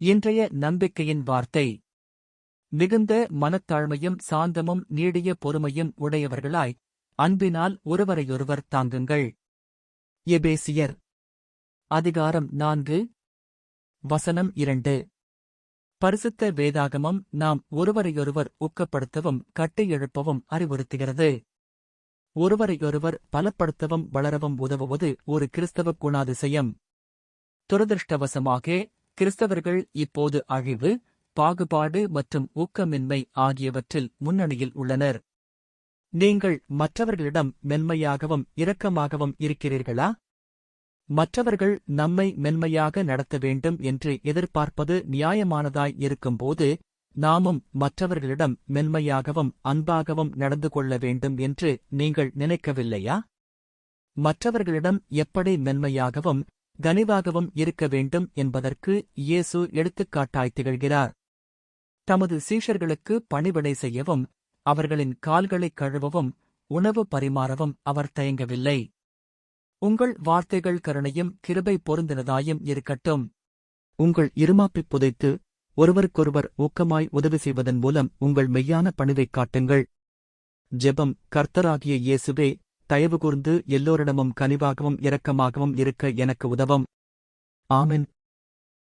இன்றைய நம்பிக்கையின் வார்த்தை. மிகுந்த மனத்தாழ்மையும் சாந்தமும் நீடிய பொறுமையும் உடையவர்களாய் அன்பினால் ஒருவரையொருவர் தாங்குங்கள். எபேசியர். அதிகாரம் நான்கு. வசனம் இரண்டு. பரிசுத்த வேதாகமம் நாம் ஒருவரையொருவர் ஊக்கப்படுத்தவும் கட்டியெழுப்பவும் அறிவுறுத்துகிறது. ஒருவரையொருவர் பலப்படுத்தவும் வளரவும் உதவுவது ஒரு கிறிஸ்தவ குணாதிசயம். துரதிருஷ்டவசமாக கிறிஸ்தவர்கள் இப்போது அழிவு பாகுபாடு மற்றும் ஊக்கமின்மை ஆகியவற்றில் முன்னணியில் உள்ளனர். நீங்கள் மற்றவர்களிடம் மென்மையாகவும் இரக்கமாகவும் இருக்கிறீர்களா? மற்றவர்கள் நம்மை மென்மையாக நடத்த வேண்டும் என்று எதிர்பார்ப்பது நியாயமானதாய் இருக்கும்போது நாமும் மற்றவர்களிடம் மென்மையாகவும் அன்பாகவும் நடந்து கொள்ள வேண்டும் என்று நீங்கள் நினைக்கவில்லையா? மற்றவர்களிடம் எப்படி மென்மையாகவும் கனிவாகவும் இருக்க வேண்டும் என்பதற்கு இயேசு எடுத்துக்காட்டாய் திகழ்கிறார். தமது சீஷர்களுக்கு பணிவிடை செய்யவும் அவர்களின் கால்களைக் கழுவவும் உணவு பரிமாறவும் அவர் தயங்கவில்லை. உங்கள் வார்த்தைகள் கருணையும் கிருபை பொருந்தினதாயும் இருக்கட்டும். உங்கள் இருமாப்பை புதைத்து ஒருவருக்கொருவர் ஊக்கமாய் உதவி செய்வதன் மூலம் உங்கள் மெய்யான பணிவைக் காட்டுங்கள். ஜெபம் கர்த்தராகிய இயேசுவே தயவுகூர்ந்து எல்லோரிடமும் கனிவாகவும் இரக்கமாகவும் இருக்க எனக்கு உதவும். ஆமின்.